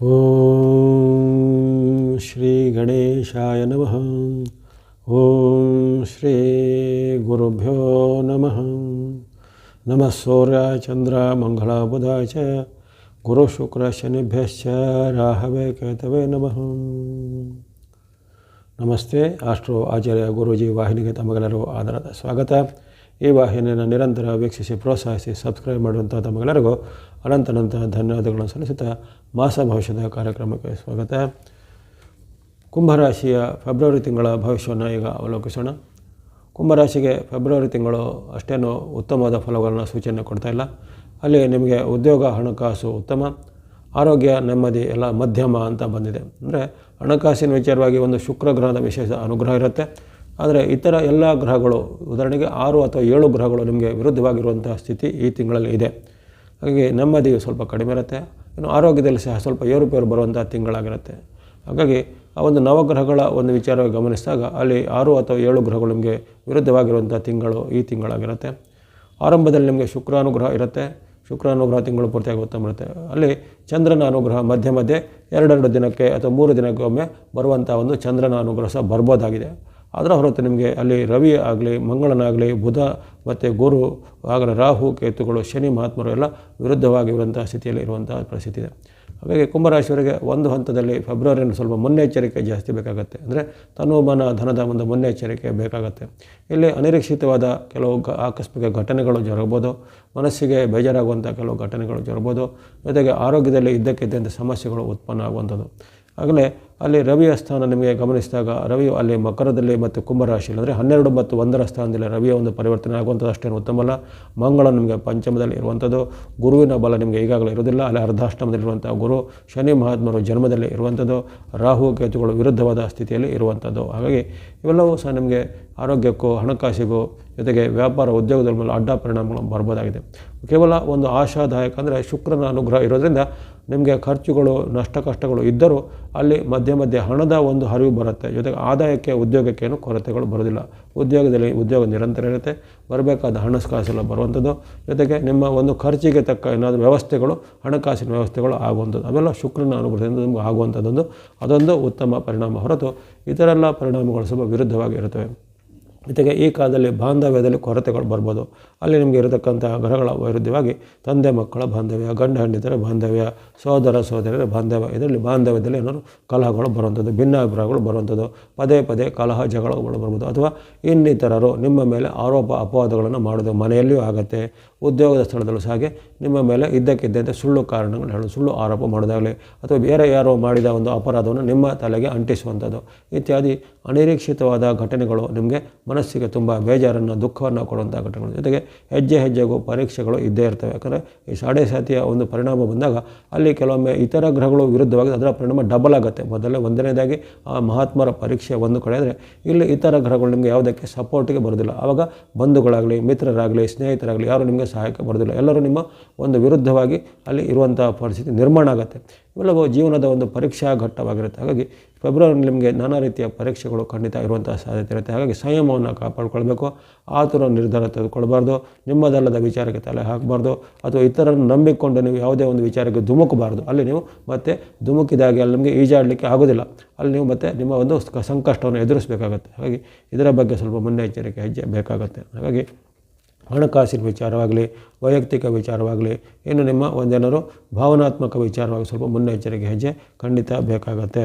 ಓಂ ಶ್ರೀ ಗಣೇಶಾಯ ನಮಃ ಓಂ ಶ್ರೀ ಗುರುಭ್ಯೋ ನಮಃ ನಮಃ ಸೂರ್ಯ ಚಂದ್ರ ಮಂಗಳ ಬುಧ ಚ ಗುರು ಶುಕ್ರ ಶನಿಭ್ಯಶ್ಚ ರಾಹವೇ ಕೇತವೇ ನಮಃ ನಮಸ್ತೆ ಆಸ್ಟ್ರೋ ಆಚಾರ್ಯ ಗುರೂಜಿ ವಾಹಿನಿಗೆ ತಮಗೆಲ್ಲರೂ ಆಧಾರದ ಸ್ವಾಗತ ಈ ವಾಹಿನಿಯನ್ನು ನಿರಂತರ ವೀಕ್ಷಿಸಿ ಪ್ರೋತ್ಸಾಹಿಸಿ ಸಬ್ಸ್ಕ್ರೈಬ್ ಮಾಡುವಂಥ ತಮಗೆಲ್ಲರಿಗೂ ಅನಂತನಂತ ಧನ್ಯವಾದಗಳನ್ನು ಸಲ್ಲಿಸುತ್ತಾ ಮಾಸ ಭವಿಷ್ಯದ ಕಾರ್ಯಕ್ರಮಕ್ಕೆ ಸ್ವಾಗತ. ಕುಂಭರಾಶಿಯ ಫೆಬ್ರವರಿ ತಿಂಗಳ ಭವಿಷ್ಯವನ್ನು ಈಗ ಅವಲೋಕಿಸೋಣ. ಕುಂಭರಾಶಿಗೆ ಫೆಬ್ರವರಿ ತಿಂಗಳು ಅಷ್ಟೇನು ಉತ್ತಮವಾದ ಫಲಗಳನ್ನು ಸೂಚನೆ ಕೊಡ್ತಾ ಇಲ್ಲ. ಅಲ್ಲಿ ನಿಮಗೆ ಉದ್ಯೋಗ, ಹಣಕಾಸು ಉತ್ತಮ. ಆರೋಗ್ಯ, ನೆಮ್ಮದಿ, ಎಲ್ಲ ಮಧ್ಯಮ ಅಂತ ಬಂದಿದೆ. ಅಂದರೆ ಹಣಕಾಸಿನ ವಿಚಾರವಾಗಿ ಒಂದು ಶುಕ್ರ ಗ್ರಹದ ವಿಶೇಷ ಅನುಗ್ರಹ ಇರುತ್ತೆ. ಆದರೆ ಇತರ ಎಲ್ಲ ಗ್ರಹಗಳು, ಉದಾಹರಣೆಗೆ ಆರು ಅಥವಾ ಏಳು ಗ್ರಹಗಳು ನಿಮಗೆ ವಿರುದ್ಧವಾಗಿರುವಂತಹ ಸ್ಥಿತಿ ಈ ತಿಂಗಳಲ್ಲಿ ಇದೆ. ಹಾಗಾಗಿ ನೆಮ್ಮದಿ ಸ್ವಲ್ಪ ಕಡಿಮೆ ಇರುತ್ತೆ. ಇನ್ನು ಆರೋಗ್ಯದಲ್ಲಿ ಸಹ ಸ್ವಲ್ಪ ಏರುಪೇರು ಬರುವಂಥ ತಿಂಗಳಾಗಿರುತ್ತೆ. ಹಾಗಾಗಿ ಆ ಒಂದು ನವಗ್ರಹಗಳ ಒಂದು ವಿಚಾರವಾಗಿ ಗಮನಿಸಿದಾಗ ಅಲ್ಲಿ ಆರು ಅಥವಾ ಏಳು ಗ್ರಹಗಳು ನಿಮಗೆ ವಿರುದ್ಧವಾಗಿರುವಂಥ ತಿಂಗಳು ಈ ತಿಂಗಳಾಗಿರುತ್ತೆ. ಆರಂಭದಲ್ಲಿ ನಿಮಗೆ ಶುಕ್ರಾನುಗ್ರಹ ಇರುತ್ತೆ. ಶುಕ್ರಾನುಗ್ರಹ ತಿಂಗಳು ಪೂರ್ತಿಯಾಗಿ ಉತ್ತಮ ಇರುತ್ತೆ. ಅಲ್ಲಿ ಚಂದ್ರನ ಅನುಗ್ರಹ ಮಧ್ಯೆ ಮಧ್ಯೆ ಎರಡೆರಡು ದಿನಕ್ಕೆ ಅಥವಾ ಮೂರು ದಿನಕ್ಕೆ ಒಮ್ಮೆ ಬರುವಂಥ ಒಂದು ಚಂದ್ರನ ಅನುಗ್ರಹ ಸಹ ಬರ್ಬೋದಾಗಿದೆ. ಅದರ ಹೊರತು ನಿಮಗೆ ಅಲ್ಲಿ ರವಿ ಆಗಲಿ ಮಂಗಳನಾಗಲಿ ಬುಧ ಮತ್ತು ಗುರು ಆಗಲಿ ರಾಹು, ಕೇತುಗಳು, ಶನಿ, ಮಹಾತ್ಮರು ಎಲ್ಲ ವಿರುದ್ಧವಾಗಿರುವಂಥ ಸ್ಥಿತಿಯಲ್ಲಿ ಇರುವಂಥ ಪರಿಸ್ಥಿತಿ ಇದೆ. ಹಾಗಾಗಿ ಕುಂಭರಾಶಿಯವರಿಗೆ ಒಂದು ಹಂತದಲ್ಲಿ ಫೆಬ್ರವರಿಯನ್ನು ಸ್ವಲ್ಪ ಮುನ್ನೆಚ್ಚರಿಕೆ ಜಾಸ್ತಿ ಬೇಕಾಗುತ್ತೆ. ಅಂದರೆ ತನುಮನ ಧನದ ಒಂದು ಮುನ್ನೆಚ್ಚರಿಕೆ ಬೇಕಾಗುತ್ತೆ. ಇಲ್ಲಿ ಅನಿರೀಕ್ಷಿತವಾದ ಕೆಲವು ಆಕಸ್ಮಿಕ ಘಟನೆಗಳು ಜರಗಬೋದು ಮನಸ್ಸಿಗೆ ಬೇಜಾರಾಗುವಂಥ ಕೆಲವು ಘಟನೆಗಳು ಜರಬೋದು ಜೊತೆಗೆ ಆರೋಗ್ಯದಲ್ಲಿ ಇದ್ದಕ್ಕಿದ್ದಂಥ ಸಮಸ್ಯೆಗಳು ಉತ್ಪನ್ನ ಆಗುವಂಥದ್ದು. ಆಗಲೇ ಅಲ್ಲಿ ರವಿಯ ಸ್ಥಾನ ನಿಮಗೆ ಗಮನಿಸಿದಾಗ ರವಿಯು ಅಲ್ಲಿ ಮಕರದಲ್ಲಿ ಮತ್ತು ಕುಂಭರಾಶಿಯಲ್ಲಿ, ಅಂದರೆ ಹನ್ನೆರಡು ಮತ್ತು ಒಂದರ ಸ್ಥಾನದಲ್ಲಿ ರವಿಯ ಒಂದು ಪರಿವರ್ತನೆ ಆಗುವಂಥದ್ದು ಅಷ್ಟೇನು ಉತ್ತಮಲ್ಲ ಮಂಗಳ ನಿಮಗೆ ಪಂಚಮದಲ್ಲಿ ಇರುವಂಥದ್ದು, ಗುರುವಿನ ಬಲ ನಿಮಗೆ ಈಗಾಗಲೇ ಇರೋದಿಲ್ಲ ಅಲ್ಲಿ ಅರ್ಧಾಷ್ಟಮದಲ್ಲಿರುವಂಥ ಗುರು, ಶನಿ ಮಹಾತ್ಮರು ಜನ್ಮದಲ್ಲಿ ಇರುವಂಥದ್ದು, ರಾಹು ಕೇತುಗಳು ವಿರುದ್ಧವಾದ ಸ್ಥಿತಿಯಲ್ಲಿ ಇರುವಂಥದ್ದು. ಹಾಗಾಗಿ ಇವೆಲ್ಲವೂ ಸಹ ನಿಮಗೆ ಆರೋಗ್ಯಕ್ಕೂ, ಹಣಕಾಸಿಗೂ ಜೊತೆಗೆ ವ್ಯಾಪಾರ ಉದ್ಯೋಗದ ಮೇಲೆ ಅಡ್ಡ ಪರಿಣಾಮಗಳು ಬರ್ಬೋದಾಗಿದೆ ಕೇವಲ ಒಂದು ಆಶಾದಾಯಕ, ಅಂದರೆ ಶುಕ್ರನ ಅನುಗ್ರಹ ಇರೋದರಿಂದ ನಿಮಗೆ ಖರ್ಚುಗಳು ನಷ್ಟ ಕಷ್ಟಗಳು ಇದ್ದರೂ ಅಲ್ಲಿ ಮಧ್ಯೆ ಮಧ್ಯೆ ಹಣದ ಒಂದು ಹರಿವು ಬರುತ್ತೆ. ಜೊತೆಗೆ ಆದಾಯಕ್ಕೆ, ಉದ್ಯೋಗಕ್ಕೇನು ಕೊರತೆಗಳು ಬರೋದಿಲ್ಲ ಉದ್ಯೋಗದಲ್ಲಿ ಉದ್ಯೋಗ ನಿರಂತರ ಇರುತ್ತೆ. ಬರಬೇಕಾದ ಹಣಕಾಸೆಲ್ಲ ಬರುವಂಥದ್ದು. ಜೊತೆಗೆ ನಿಮ್ಮ ಒಂದು ಖರ್ಚಿಗೆ ತಕ್ಕ ಏನಾದರೂ ವ್ಯವಸ್ಥೆಗಳು, ಹಣಕಾಸಿನ ವ್ಯವಸ್ಥೆಗಳು ಆಗುವಂಥದ್ದು. ಅವೆಲ್ಲ ಶುಕ್ರನ ಅನುಭವದಿಂದ ನಿಮಗೆ ಆಗುವಂಥದ್ದೊಂದು, ಅದೊಂದು ಉತ್ತಮ ಪರಿಣಾಮ ಹೊರತು ಇತರೆಲ್ಲ ಪರಿಣಾಮಗಳು ಸ್ವಲ್ಪ ವಿರುದ್ಧವಾಗಿ ಇರುತ್ತವೆ. ಜೊತೆಗೆ ಈ ಕಾಲದಲ್ಲಿ ಬಾಂಧವ್ಯದಲ್ಲಿ ಕೊರತೆಗಳು ಬರ್ಬೋದು. ಅಲ್ಲಿ ನಿಮಗೆ ಇರತಕ್ಕಂಥ ಗ್ರಹಗಳ ವಿರುದ್ಧವಾಗಿ ತಂದೆ ಮಕ್ಕಳ ಬಾಂಧವ್ಯ, ಗಂಡ ಹೆಂಡಿತರ ಬಾಂಧವ್ಯ ಸಹೋದರ ಸೋದರಿಯರ ಬಾಂಧವ್ಯ, ಇದರಲ್ಲಿ ಬಾಂಧವ್ಯದಲ್ಲಿ ಏನಾದ್ರು ಕಲಹಗಳು ಬರುವಂಥದ್ದು, ಭಿನ್ನಾಭಿಪ್ರಾಯಗಳು ಬರುವಂಥದ್ದು, ಪದೇ ಪದೇ ಕಲಹ ಜಗಳಗಳು ಬರ್ಬೋದು. ಅಥವಾ ಇನ್ನಿತರರು ನಿಮ್ಮ ಮೇಲೆ ಆರೋಪ ಅಪವಾದಗಳನ್ನು ಮಾಡೋದು ಮನೆಯಲ್ಲಿಯೂ ಆಗುತ್ತೆ. ಉದ್ಯೋಗದ ಸ್ಥಳದಲ್ಲೂ ಹಾಗೆ ನಿಮ್ಮ ಮೇಲೆ ಇದ್ದಕ್ಕಿದ್ದಂತೆ ಸುಳ್ಳು ಕಾರಣಗಳು ಹೇಳೋದು ಸುಳ್ಳು ಆರೋಪ ಮಾಡೋದಾಗಲಿ ಅಥವಾ ಬೇರೆ ಯಾರೋ ಮಾಡಿದ ಒಂದು ಅಪರಾಧವನ್ನು ನಿಮ್ಮ ತಲೆಗೆ ಅಂಟಿಸುವಂಥದ್ದು. ಇತ್ಯಾದಿ ಅನಿರೀಕ್ಷಿತವಾದ ಘಟನೆಗಳು ನಿಮಗೆ ಮನಸ್ಸಿಗೆ ತುಂಬ ಬೇಜಾರನ್ನು, ದುಃಖವನ್ನು ಕೊಡುವಂಥ ಘಟನೆಗಳು. ಜೊತೆಗೆ ಹೆಜ್ಜೆ ಹೆಜ್ಜೆಗೂ ಪರೀಕ್ಷೆಗಳು ಇದ್ದೇ ಇರ್ತವೆ. ಯಾಕಂದರೆ ಈ ಸಾಡೆ ಸಾತಿಯ ಒಂದು ಪರಿಣಾಮ ಬಂದಾಗ ಅಲ್ಲಿ ಕೆಲವೊಮ್ಮೆ ಇತರ ಗ್ರಹಗಳು ವಿರುದ್ಧವಾಗಿ ಅದರ ಪರಿಣಾಮ ಡಬಲ್ ಆಗುತ್ತೆ. ಮೊದಲೇ ಒಂದನೇದಾಗಿ ಆ ಮಹಾತ್ಮರ ಪರೀಕ್ಷೆ ಒಂದು ಕಡೆ ಆದರೆ ಇಲ್ಲಿ ಇತರ ಗ್ರಹಗಳು ನಿಮಗೆ ಯಾವುದಕ್ಕೆ ಸಪೋರ್ಟಿಗೆ ಬರೋದಿಲ್ಲ ಆವಾಗ ಬಂಧುಗಳಾಗಲಿ, ಮಿತ್ರರಾಗಲಿ, ಸ್ನೇಹಿತರಾಗಲಿ ಯಾರು ನಿಮಗೆ ಸಹಾಯಕ್ಕೆ ಬರೋದಿಲ್ಲ ಎಲ್ಲರೂ ನಿಮ್ಮ ಒಂದು ವಿರುದ್ಧವಾಗಿ ಅಲ್ಲಿ ಇರುವಂಥ ಪರಿಸ್ಥಿತಿ ನಿರ್ಮಾಣ ಆಗುತ್ತೆ. ಇವೆಲ್ಲವೂ ಜೀವನದ ಒಂದು ಪರೀಕ್ಷಾ ಘಟ್ಟವಾಗಿರುತ್ತೆ. ಹಾಗಾಗಿ ಫೆಬ್ರವರಿ ನಿಮಗೆ ನಾನಾ ರೀತಿಯ ಪರೀಕ್ಷೆಗಳು ಖಂಡಿತ ಇರುವಂಥ ಸಾಧ್ಯತೆ ಇರುತ್ತೆ. ಹಾಗಾಗಿ ಸಂಯಮವನ್ನು ಕಾಪಾಡಿಕೊಳ್ಬೇಕು. ಆತುರ ನಿರ್ಧಾರ ತೆಗೆದುಕೊಳ್ಬಾರ್ದು. ನಿಮ್ಮದಲ್ಲದ ವಿಚಾರಕ್ಕೆ ತಲೆ ಹಾಕಬಾರ್ದು. ಅಥವಾ ಇತರರನ್ನು ನಂಬಿಕೊಂಡು ನೀವು ಯಾವುದೇ ಒಂದು ವಿಚಾರಕ್ಕೆ ಧುಮುಕಬಾರ್ದು. ಅಲ್ಲಿ ನೀವು ಮತ್ತೆ ಧುಮುಕಿದಾಗೆ ಅಲ್ಲಿ ನಿಮಗೆ ಈಜಾಡಲಿಕ್ಕೆ ಆಗೋದಿಲ್ಲ ಅಲ್ಲಿ ನೀವು ಮತ್ತೆ ನಿಮ್ಮ ಒಂದು ಸಂಕಷ್ಟವನ್ನು ಎದುರಿಸಬೇಕಾಗತ್ತೆ. ಹಾಗಾಗಿ ಇದರ ಬಗ್ಗೆ ಸ್ವಲ್ಪ ಮುನ್ನೆಚ್ಚರಿಕೆ ಹೆಜ್ಜೆ ಬೇಕಾಗುತ್ತೆ. ಹಾಗಾಗಿ ಹಣಕಾಸಿನ ವಿಚಾರವಾಗಲಿ ವೈಯಕ್ತಿಕ ವಿಚಾರವಾಗಲಿ ಇನ್ನು ನಿಮ್ಮ ಒಂದೇನಾದ್ರು ಭಾವನಾತ್ಮಕ ವಿಚಾರವಾಗಿ ಸ್ವಲ್ಪ ಮುನ್ನೆಚ್ಚರಿಕೆ ಹೆಜ್ಜೆ ಖಂಡಿತ ಬೇಕಾಗತ್ತೆ.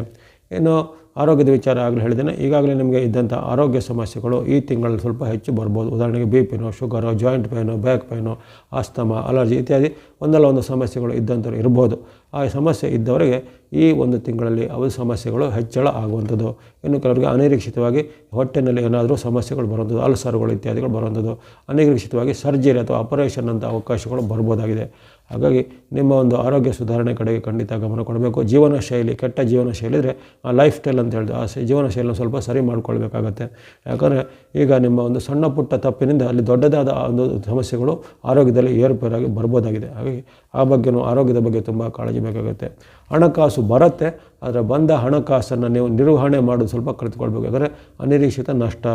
ಇನ್ನು ಆರೋಗ್ಯದ ವಿಚಾರ ಆಗಲಿ ಹೇಳಿದ್ದೇನೆ. ಈಗಾಗಲೇ ನಿಮಗೆ ಇದ್ದಂಥ ಆರೋಗ್ಯ ಸಮಸ್ಯೆಗಳು ಈ ತಿಂಗಳಲ್ಲಿ ಸ್ವಲ್ಪ ಹೆಚ್ಚು ಬರ್ಬೋದು. ಉದಾಹರಣೆಗೆ B ಪಿನೋ sugar joint pain back pain asthma, allergy ಇತ್ಯಾದಿ ಒಂದಲ್ಲ ಒಂದು ಸಮಸ್ಯೆಗಳು ಇದ್ದಂಥವ್ರು ಇರ್ಬೋದು. ಆ ಸಮಸ್ಯೆ ಇದ್ದವರಿಗೆ ಈ ಒಂದು ತಿಂಗಳಲ್ಲಿ ಅವು ಸಮಸ್ಯೆಗಳು ಹೆಚ್ಚಳ ಆಗುವಂಥದ್ದು. ಇನ್ನು ಕೆಲವರಿಗೆ ಅನಿರೀಕ್ಷಿತವಾಗಿ ಹೊಟ್ಟೆನಲ್ಲಿ ಏನಾದರೂ ಸಮಸ್ಯೆಗಳು ಬರುವಂಥದ್ದು, ಅಲ್ಸರ್ಗಳು ಇತ್ಯಾದಿಗಳು ಬರುವಂಥದ್ದು. ಅನಿರೀಕ್ಷಿತವಾಗಿ ಸರ್ಜರಿ ಅಥವಾ ಆಪರೇಷನ್ ಅಂತ ಅವಕಾಶಗಳು ಬರ್ಬೋದಾಗಿದೆ. ಹಾಗಾಗಿ ನಿಮ್ಮ ಒಂದು ಆರೋಗ್ಯ ಸುಧಾರಣೆ ಕಡೆಗೆ ಖಂಡಿತ ಗಮನ ಕೊಡಬೇಕು. ಜೀವನ ಶೈಲಿ, ಕೆಟ್ಟ ಜೀವನ ಶೈಲಿ ಇದ್ದರೆ ಆ ಲೈಫ್ ಸ್ಟೈಲ್ ಅಂತ ಹೇಳಿದ್ರೆ ಆ ಜೀವನ ಶೈಲಿನ ಸ್ವಲ್ಪ ಸರಿ ಮಾಡಿಕೊಳ್ಬೇಕಾಗತ್ತೆ. ಯಾಕಂದರೆ ಈಗ ನಿಮ್ಮ ಒಂದು ಸಣ್ಣ ಪುಟ್ಟ ತಪ್ಪಿನಿಂದ ಅಲ್ಲಿ ದೊಡ್ಡದಾದ ಒಂದು ಸಮಸ್ಯೆಗಳು ಆರೋಗ್ಯದಲ್ಲಿ ಏರುಪೇರಾಗಿ ಬರ್ಬೋದಾಗಿದೆ. ಹಾಗಾಗಿ ಆ ಬಗ್ಗೆನೂ ಆರೋಗ್ಯದ ಬಗ್ಗೆ ತುಂಬ ಕಾಳಜಿ ಬೇಕಾಗುತ್ತೆ. ಹಣಕಾಸು ಬರುತ್ತೆ ಆದರೆ ಬಂದ ಹಣಕಾಸನ್ನು ನೀವು ನಿರ್ವಹಣೆ ಮಾಡೋದು ಸ್ವಲ್ಪ ಕಲಿತ್ಕೊಳ್ಬೇಕು ಯಾಕಂದರೆ ಅನಿರೀಕ್ಷಿತ ನಷ್ಟ,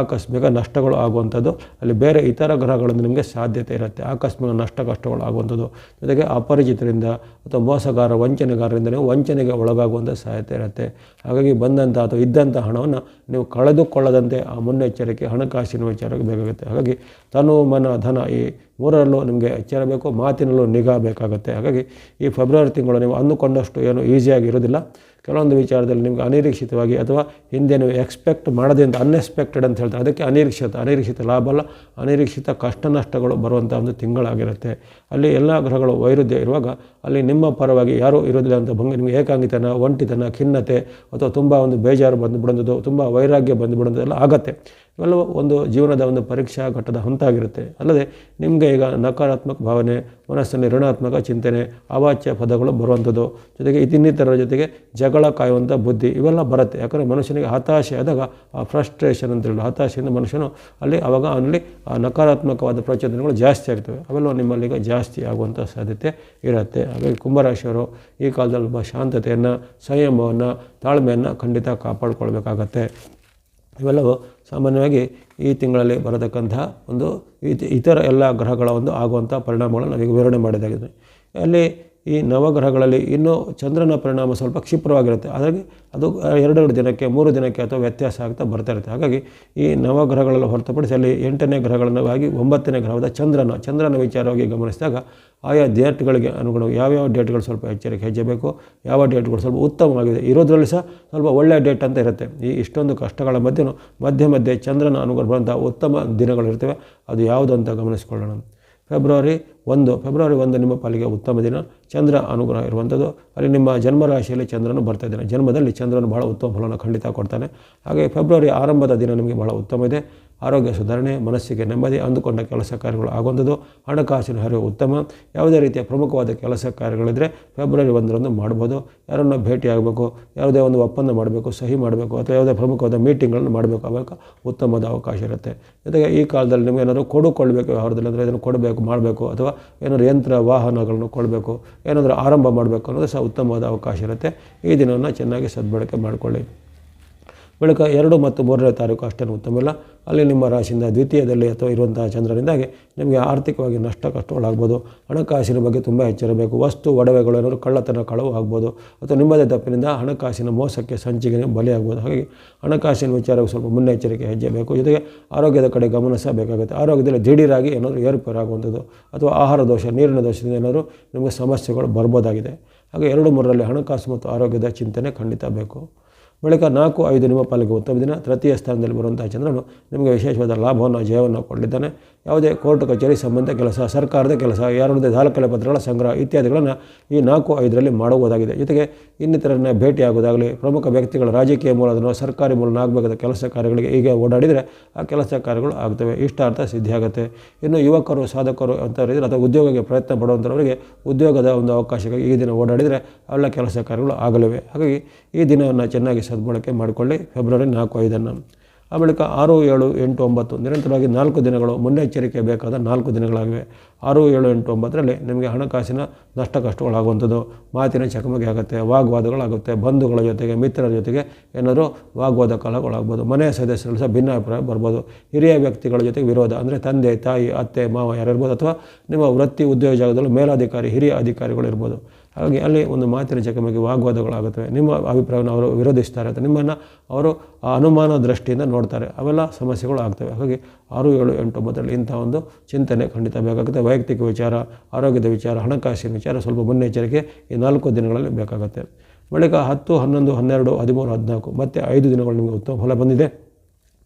ಆಕಸ್ಮಿಕ ನಷ್ಟಗಳು ಆಗುವಂಥದ್ದು, ಅಲ್ಲಿ ಬೇರೆ ಇತರ ಗ್ರಹಗಳಿಂದ ನಿಮಗೆ ಸಾಧ್ಯತೆ ಇರುತ್ತೆ. ಆಕಸ್ಮಿಕ ನಷ್ಟ, ಕಷ್ಟಗಳು ಆಗುವಂಥದ್ದು. ಜೊತೆಗೆ ಅಪರಿಚಿತರಿಂದ ಅಥವಾ ಮೋಸಗಾರ, ವಂಚನೆಗಾರರಿಂದ ನೀವು ವಂಚನೆಗೆ ಒಳಗಾಗುವಂಥ ಸಾಧ್ಯತೆ ಇರುತ್ತೆ. ಹಾಗಾಗಿ ಬಂದಂಥ ಅಥವಾ ಇದ್ದಂಥ ಹಣವನ್ನು ನೀವು ಕಳೆದುಕೊಳ್ಳದಂತೆ ಆ ಮುನ್ನೆಚ್ಚರಿಕೆ, ಹಣಕಾಸಿನ ವಿಚಾರಕ್ಕೆ ಬೇಕಾಗುತ್ತೆ. ಹಾಗಾಗಿ ತನು ಮನ, ಧನ ಈ ಮೂರರಲ್ಲೂ ನಿಮಗೆ ಎಚ್ಚರ ಬೇಕು ಮಾತಿನಲ್ಲೂ ನಿಗಾ ಬೇಕಾಗುತ್ತೆ. ಹಾಗಾಗಿ ಈ ಫೆಬ್ರವರಿ ತಿಂಗಳು ನೀವು ಅಂದುಕೊಂಡಷ್ಟು ಏನು ಈಸಿಯಾಗಿ ಇರೋದಿಲ್ಲ ಕೆಲವೊಂದು ವಿಚಾರದಲ್ಲಿ ನಿಮಗೆ ಅನಿರೀಕ್ಷಿತವಾಗಿ ಅಥವಾ ಹಿಂದೆ ನೀವು ಎಕ್ಸ್ಪೆಕ್ಟ್ ಮಾಡೋದ್ರಿಂದ ಅನ್ಎಕ್ಸ್ಪೆಕ್ಟೆಡ್ ಅಂತ ಹೇಳ್ತಾರೆ. ಅದಕ್ಕೆ ಅನಿರೀಕ್ಷಿತ ಅನಿರೀಕ್ಷಿತ ಲಾಭ ಅಲ್ಲ, ಅನಿರೀಕ್ಷಿತ ಕಷ್ಟ ನಷ್ಟಗಳು ಬರುವಂಥ ಒಂದು ತಿಂಗಳಾಗಿರುತ್ತೆ. ಅಲ್ಲಿ ಎಲ್ಲ ಗ್ರಹಗಳು ವೈರುಧ್ಯ ಇರುವಾಗ ಅಲ್ಲಿ ನಿಮ್ಮ ಪರವಾಗಿ ಯಾರೂ ಇರೋದಿಲ್ಲ ಅಂತ ಭಂಗ, ನಿಮಗೆ ಏಕಾಂಗಿತನ, ಒಂಟಿತನ, ಖಿನ್ನತೆ ಅಥವಾ ತುಂಬ ಒಂದು ಬೇಜಾರು ಬಂದುಬಿಡೋದು ತುಂಬ ವೈರಾಗ್ಯ ಬಂದುಬಿಡೋದೆಲ್ಲ ಆಗತ್ತೆ. ಇವೆಲ್ಲವೂ ಒಂದು ಜೀವನದ ಒಂದು ಪರೀಕ್ಷಾ ಘಟ್ಟದ ಹಂತ ಆಗಿರುತ್ತೆ ಅಲ್ಲದೆ ನಿಮಗೆ ಈಗ ನಕಾರಾತ್ಮಕ ಭಾವನೆ ಮನಸ್ಸಿನಲ್ಲಿ ಋಣಾತ್ಮಕ ಚಿಂತನೆ, ಅವಾಚ್ಯ ಪದಗಳು ಬರುವಂಥದ್ದು, ಜೊತೆಗೆ ಇನ್ನಿತರರ ಜೊತೆಗೆ ಜಗಳ ಕಾಯುವಂಥ ಬುದ್ಧಿ ಇವೆಲ್ಲ ಬರುತ್ತೆ. ಯಾಕಂದರೆ ಮನುಷ್ಯನಿಗೆ ಹತಾಶೆ ಆದಾಗ ಆ ಫ್ರಸ್ಟ್ರೇಷನ್ ಅಂತ ಹೇಳಿ, ಹತಾಶೆಯಿಂದ ಮನುಷ್ಯನು ಅಲ್ಲಿ, ಅವಾಗ ಅವನಲ್ಲಿ ಆ ನಕಾರಾತ್ಮಕವಾದ ಪ್ರಚೋದನೆಗಳು ಜಾಸ್ತಿ ಆಗ್ತವೆ. ಅವೆಲ್ಲ ನಿಮ್ಮಲ್ಲಿ ಈಗ ಜಾಸ್ತಿ ಆಗುವಂಥ ಸಾಧ್ಯತೆ ಇರುತ್ತೆ. ಹಾಗಾಗಿ ಕುಂಭರಾಶಿಯವರು ಈ ಕಾಲದಲ್ಲಿ ಒಬ್ಬ ಶಾಂತತೆಯನ್ನು, ಸಂಯಮವನ್ನು, ತಾಳ್ಮೆಯನ್ನು ಖಂಡಿತ ಕಾಪಾಡಿಕೊಳ್ಬೇಕಾಗತ್ತೆ. ಇವೆಲ್ಲವೂ ಸಾಮಾನ್ಯವಾಗಿ ಈ ತಿಂಗಳಲ್ಲಿ ಬರತಕ್ಕಂತಹ ಒಂದು ಇತ- ಇತರ ಎಲ್ಲ ಗ್ರಹಗಳ ಒಂದು ಆಗುವಂಥ ಪರಿಣಾಮಗಳನ್ನು ನಾವೀಗ ವಿವರಣೆ ಮಾಡಿದಾಗಿದೆ ಅಲ್ಲಿ ಈ ನವಗ್ರಹಗಳಲ್ಲಿ ಇನ್ನೂ ಚಂದ್ರನ ಪರಿಣಾಮ ಸ್ವಲ್ಪ ಕ್ಷಿಪ್ರವಾಗಿರುತ್ತೆ. ಹಾಗಾಗಿ ಅದು ಎರಡೆರಡು ದಿನಕ್ಕೆ, ಮೂರು ದಿನಕ್ಕೆ ಅಥವಾ ವ್ಯತ್ಯಾಸ ಆಗ್ತಾ ಬರ್ತಾ ಇರುತ್ತೆ. ಹಾಗಾಗಿ ಈ ನವಗ್ರಹಗಳನ್ನು ಹೊರತುಪಡಿಸಿ ಅಲ್ಲಿ ಎಂಟನೇ ಗ್ರಹಗಳನ್ನಾಗಿ ಒಂಬತ್ತನೇ ಗ್ರಹವಾದ ಚಂದ್ರನ ಚಂದ್ರನ ವಿಚಾರವಾಗಿ ಗಮನಿಸಿದಾಗ ಆಯಾ ಡೇಟ್ಗಳಿಗೆ ಅನುಗುಣವಾಗಿ ಯಾವ್ಯಾವ ಡೇಟ್ಗಳು ಸ್ವಲ್ಪ ಎಚ್ಚರಿಕೆ ಹೆಜ್ಜೆ ಬೇಕು ಯಾವ ಡೇಟ್ಗಳು ಸ್ವಲ್ಪ ಉತ್ತಮವಾಗಿದೆ ಇರೋದ್ರಲ್ಲಿ ಸಹ ಸ್ವಲ್ಪ ಒಳ್ಳೆಯ ಡೇಟ್ ಅಂತ ಇರುತ್ತೆ. ಈ ಇಷ್ಟೊಂದು ಕಷ್ಟಗಳ ಮಧ್ಯೆ ಮಧ್ಯೆ ಮಧ್ಯೆ ಚಂದ್ರನ ಅನುಗುಣ ಬರುವಂಥ ಉತ್ತಮ ದಿನಗಳಿರ್ತವೆ ಅದು ಯಾವುದು ಅಂತ ಗಮನಿಸ್ಕೊಳ್ಳೋಣ. ಫೆಬ್ರವರಿ ಒಂದು ಫೆಬ್ರವರಿ ಒಂದು ನಿಮ್ಮ ಪಾಲಿಗೆ ಉತ್ತಮ ದಿನ. ಚಂದ್ರ ಅನುಗ್ರಹ ಇರುವಂಥದ್ದು. ಅಲ್ಲಿ ನಿಮ್ಮ ಜನ್ಮರಾಶಿಯಲ್ಲಿ ಚಂದ್ರನು ಬರ್ತಾ ಇದ್ದಾನೆ. ಜನ್ಮದಲ್ಲಿ ಚಂದ್ರನು ಬಹಳ ಉತ್ತಮ ಫಲವನ್ನು ಖಂಡಿತ ಕೊಡ್ತಾನೆ. ಹಾಗೆ ಫೆಬ್ರವರಿ ಆರಂಭದ ದಿನ ನಿಮಗೆ ಬಹಳ ಉತ್ತಮ ಇದೆ. ಆರೋಗ್ಯ ಸುಧಾರಣೆ, ಮನಸ್ಸಿಗೆ ನೆಮ್ಮದಿ ಅಂದುಕೊಂಡ ಕೆಲಸ ಕಾರ್ಯಗಳು ಆಗುವಂಥದ್ದು, ಹಣಕಾಸಿನ ಹರಿವು ಉತ್ತಮ. ಯಾವುದೇ ರೀತಿಯ ಪ್ರಮುಖವಾದ ಕೆಲಸ ಕಾರ್ಯಗಳಿದ್ದರೆ ಫೆಬ್ರವರಿ ಒಂದರಂದು ಮಾಡ್ಬೋದು. ಯಾರನ್ನು ಭೇಟಿಯಾಗಬೇಕು ಯಾವುದೇ ಒಂದು ಒಪ್ಪಂದ ಮಾಡಬೇಕು, ಸಹಿ ಮಾಡಬೇಕು, ಅಥವಾ ಯಾವುದೇ ಪ್ರಮುಖವಾದ ಮೀಟಿಂಗ್ಗಳನ್ನು ಮಾಡಬೇಕು ಆವಾಗ ಉತ್ತಮವಾದ ಅವಕಾಶ ಇರುತ್ತೆ. ಜೊತೆಗೆ ಈ ಕಾಲದಲ್ಲಿ ನಿಮಗೆ ಏನಾದರೂ ಕೊಡುಕೊಳ್ಬೇಕು ವ್ಯವಹಾರದಲ್ಲಿ, ಅಂದರೆ ಇದನ್ನು ಕೊಡಬೇಕು, ಮಾಡಬೇಕು, ಅಥವಾ ಏನಾದರೂ ಯಂತ್ರ, ವಾಹನಗಳನ್ನು ಕೊಡಬೇಕು, ಏನಾದರೂ ಆರಂಭ ಮಾಡಬೇಕು ಅನ್ನೋದು ಸಹ ಉತ್ತಮವಾದ ಅವಕಾಶ ಇರುತ್ತೆ. ಈ ದಿನವನ್ನು ಚೆನ್ನಾಗಿ ಸದ್ಬಳಕೆ ಮಾಡಿಕೊಳ್ಳಿ. ಬಳಿಕ ಎರಡು ಮತ್ತು ಮೂರನೇ ತಾರೀಕು ಅಷ್ಟೇನು ಉತ್ತಮ ಅಲ್ಲಿ ನಿಮ್ಮ ರಾಶಿಯಿಂದ ದ್ವಿತೀಯದಲ್ಲಿ ಅಥವಾ ಇರುವಂತಹ ಚಂದ್ರನಿಂದಾಗಿ ನಿಮಗೆ ಆರ್ಥಿಕವಾಗಿ ನಷ್ಟ ಕಷ್ಟಗಳಾಗ್ಬೋದು. ಹಣಕಾಸಿನ ಬಗ್ಗೆ ತುಂಬ ಎಚ್ಚರಬೇಕು. ವಸ್ತು, ಒಡವೆಗಳು ಏನಾದರೂ ಕಳ್ಳತನ, ಕಳವು ಆಗ್ಬೋದು. ಅಥವಾ ನಿಮ್ಮದೇ ತಪ್ಪಿನಿಂದ ಹಣಕಾಸಿನ ಮೋಸಕ್ಕೆ ಸಂಚಿಗೆ ಬಲಿಯಾಗ್ಬೋದು. ಹಾಗಾಗಿ ಹಣಕಾಸಿನ ವಿಚಾರಕ್ಕೆ ಸ್ವಲ್ಪ ಮುನ್ನೆಚ್ಚರಿಕೆ ಹೆಜ್ಜೆ ಬೇಕು ಜೊತೆಗೆ ಆರೋಗ್ಯದ ಕಡೆ ಗಮನ ಸಹ ಬೇಕಾಗುತ್ತೆ. ಆರೋಗ್ಯದಲ್ಲಿ ದಿಢೀರಾಗಿ ಏನಾದರೂ ಏರುಪೇರಾಗುವಂಥದ್ದು ಅಥವಾ ಆಹಾರ ದೋಷ, ನೀರಿನ ದೋಷದಿಂದ ಏನಾದರೂ ನಿಮಗೆ ಸಮಸ್ಯೆಗಳು ಬರ್ಬೋದಾಗಿದೆ. ಹಾಗೆ ಎರಡು, ಮೂರರಲ್ಲಿ ಹಣಕಾಸು ಮತ್ತು ಆರೋಗ್ಯದ ಚಿಂತನೆ ಖಂಡಿತ ಬೇಕು. ಬಳಿಕ ನಾಲ್ಕು ಐದು ನಿಮ್ಮ ಪಾಲಿಗೆ ಉತ್ತಮ ದಿನ, ತೃತೀಯ ಸ್ಥಾನದಲ್ಲಿ ಬರುವಂಥ ಚಂದ್ರನು ನಿಮಗೆ ವಿಶೇಷವಾದ ಲಾಭವನ್ನು, ಜಯವನ್ನು ಕೊಡಲಿದ್ದಾನೆ. ಯಾವುದೇ ಕೋರ್ಟ್, ಕಚೇರಿ ಸಂಬಂಧ ಕೆಲಸ, ಸರ್ಕಾರದ ಕೆಲಸ, ಯಾರೊಂದೇ ದಾಖಲೆ ಪತ್ರಗಳ ಸಂಗ್ರಹ ಇತ್ಯಾದಿಗಳನ್ನು ಈ ನಾಲ್ಕು ಐದರಲ್ಲಿ ಮಾಡುವುದಾಗಿದೆ. ಜೊತೆಗೆ ಇನ್ನಿತರನ್ನ ಭೇಟಿಯಾಗುವುದಾಗಲಿ, ಪ್ರಮುಖ ವ್ಯಕ್ತಿಗಳ ರಾಜಕೀಯ ಮೂಲದನ್ನು ಸರ್ಕಾರಿ ಮೂಲನ ಆಗಬೇಕಾದ ಕೆಲಸ ಕಾರ್ಯಗಳಿಗೆ ಈಗ ಓಡಾಡಿದರೆ ಆ ಕೆಲಸ ಕಾರ್ಯಗಳು ಆಗ್ತವೆ. ಇಷ್ಟಾರ್ಥ ಸಿದ್ಧಿಯಾಗುತ್ತೆ. ಇನ್ನು ಯುವಕರು, ಸಾಧಕರು ಅಂತವರಿದ್ದರೆ ಅಥವಾ ಉದ್ಯೋಗಕ್ಕೆ ಪ್ರಯತ್ನ ಪಡುವಂಥವರಿಗೆ ಉದ್ಯೋಗದ ಒಂದು ಅವಕಾಶಕ್ಕಾಗಿ ಈ ದಿನ ಓಡಾಡಿದರೆ ಅವೆಲ್ಲ ಕೆಲಸ ಕಾರ್ಯಗಳು ಆಗಲಿವೆ. ಹಾಗಾಗಿ ಈ ದಿನವನ್ನು ಚೆನ್ನಾಗಿ ಸದ್ಬಳಕೆ ಮಾಡಿಕೊಳ್ಳಿ. ಫೆಬ್ರವರಿ ನಾಲ್ಕು ಐದನ್ನು. ಆ ಬಳಿಕ ಆರು ಏಳು ಎಂಟು ಒಂಬತ್ತು. ನಿರಂತರವಾಗಿ ನಾಲ್ಕು ದಿನಗಳು ಮುನ್ನೆಚ್ಚರಿಕೆ ಬೇಕಾದ ನಾಲ್ಕು ದಿನಗಳಾಗಿವೆ. ಆರು ಏಳು ಎಂಟು ಒಂಬತ್ತರಲ್ಲಿ ನಿಮಗೆ ಹಣಕಾಸಿನ ನಷ್ಟ ಕಷ್ಟಗಳಾಗುವಂಥದ್ದು ಮಾತಿನ ಚಕಮಕಿ ಆಗುತ್ತೆ, ವಾಗ್ವಾದಗಳಾಗುತ್ತೆ, ಬಂಧುಗಳ ಜೊತೆಗೆ, ಮಿತ್ರರ ಜೊತೆಗೆ ಏನಾದರೂ ವಾಗ್ವಾದ ಕಾಲಗಳಾಗ್ಬೋದು ಮನೆಯ ಸದಸ್ಯರಲ್ಲಿ ಸಹ ಭಿನ್ನಾಭಿಪ್ರಾಯ ಬರ್ಬೋದು. ಹಿರಿಯ ವ್ಯಕ್ತಿಗಳ ಜೊತೆಗೆ ವಿರೋಧ, ಅಂದರೆ ತಂದೆ, ತಾಯಿ, ಅತ್ತೆ, ಮಾವ ಯಾರಿರ್ಬೋದು, ಅಥವಾ ನಿಮ್ಮ ವೃತ್ತಿ ಉದ್ಯೋಗ ಜಾಗದಲ್ಲೂ ಮೇಲಾಧಿಕಾರಿ, ಹಿರಿಯ ಅಧಿಕಾರಿಗಳು ಇರ್ಬೋದು. ಹಾಗಾಗಿ ಅಲ್ಲಿ ಒಂದು ಮಾತಿನ ಚಕಮಕಿ ವಾಗ್ವಾದಗಳಾಗುತ್ತವೆ. ನಿಮ್ಮ ಅಭಿಪ್ರಾಯವನ್ನು ಅವರು ವಿರೋಧಿಸ್ತಾರೆ ಅಥವಾ ನಿಮ್ಮನ್ನು ಅವರು ಅನುಮಾನ ದೃಷ್ಟಿಯಿಂದ ನೋಡ್ತಾರೆ. ಅವೆಲ್ಲ ಸಮಸ್ಯೆಗಳು ಆಗ್ತವೆ. ಹಾಗಾಗಿ ಆರು ಏಳು ಎಂಟು ಒಂಬತ್ತರಲ್ಲಿ ಇಂಥ ಒಂದು ಚಿಂತನೆ ಖಂಡಿತ ಬೇಕಾಗುತ್ತೆ. ವೈಯಕ್ತಿಕ ವಿಚಾರ, ಆರೋಗ್ಯದ ವಿಚಾರ, ಹಣಕಾಸಿನ ವಿಚಾರ ಸ್ವಲ್ಪ ಮುನ್ನೆಚ್ಚರಿಕೆ ಈ ನಾಲ್ಕು ದಿನಗಳಲ್ಲಿ ಬೇಕಾಗುತ್ತೆ. ಬಳಿಕ ಹತ್ತು, ಹನ್ನೊಂದು, ಹನ್ನೆರಡು, ಹದಿಮೂರು, ಹದಿನಾಲ್ಕು, ಮತ್ತು ಐದು ದಿನಗಳು ನಿಮಗೆ ಉತ್ತಮ ಫಲ ಬಂದಿದೆ.